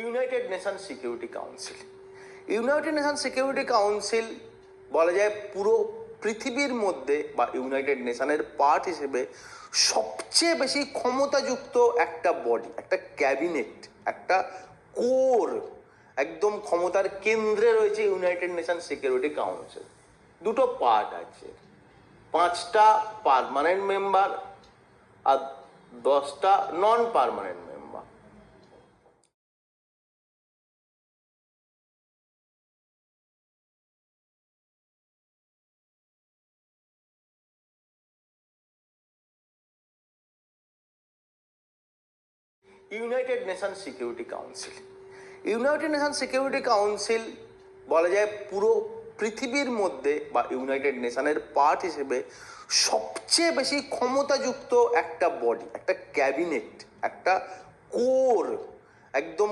United nation security council united nation security council বলা যায় পুরো পৃথিবীর মধ্যে বা ইউনাইটেড নেশনের পার্ট হিসেবে সবচেয়ে বেশি ক্ষমতাযুক্ত একটা বডি একটা ক্যাবিনেট একটা কোর একদম ক্ষমতার কেন্দ্রে রয়েছে ইউনাইটেড নেশন সিকিউরিটি কাউন্সিল দুটো পার্ট আছে। পাঁচটা পারমানেন্ট মেম্বার আর দশটা non permanent member united nation security council united nation security council বলা যায় পুরো পৃথিবীর মধ্যে বা ইউনাইটেড নেশনের পার্ট হিসেবে সবচেয়ে বেশি ক্ষমতাযুক্ত একটা বডি একটা ক্যাবিনেট একটা কোর একদম